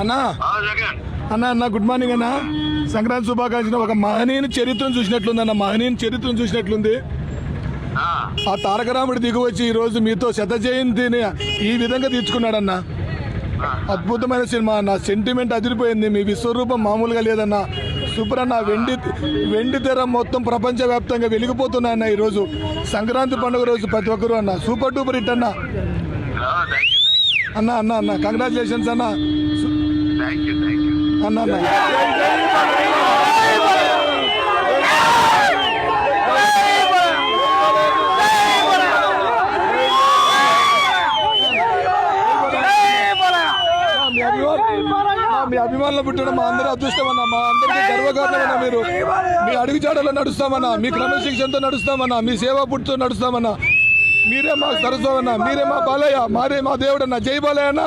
అన్నా. అన్న అన్న గుడ్ మార్నింగ్ అన్న. సంక్రాంతి శుభాకాంక్షలు. ఒక మహనీయుని చరిత్రను చూసినట్లుంది అన్న మహనీయుని చరిత్రను చూసినట్లుంది. ఆ, తారకరాముడు దిగి వచ్చి ఈ రోజు మీతో శత జయంతిని ఈ విధంగా తీర్చుకున్నాడన్న. అద్భుతమైన సినిమా అన్న. సెంటిమెంట్ అదిరిపోయింది. మీ విశ్వరూపం మామూలుగా లేదన్న. సూపర్ అన్న. వెండి వెండి తెర మొత్తం ప్రపంచవ్యాప్తంగా వెలిగిపోతున్నా అన్న ఈరోజు సంక్రాంతి పండుగ రోజు ప్రతి ఒక్కరు అన్న. సూపర్ డూపర్ హిట్ అన్న. అన్న అన్న అన్న. కంగ్రాచులేషన్స్ అన్న. అన్న మీ అభిమానులు పుట్టడం మా అందరూ అదృష్టం అన్న మా అందరికీ గర్వకారణం అన్న మీరు. మీ అడుగుజాడలో నడుస్తామన్నా మీ క్రమశిక్షణతో నడుస్తామన్నా మీ సేవా పుట్టుతో నడుస్తామన్నా. మీరే మా సరస్వన్న మీరే మా బాలయ్య మారే మా దేవుడు అన్న. జై బాలయ్య అన్న.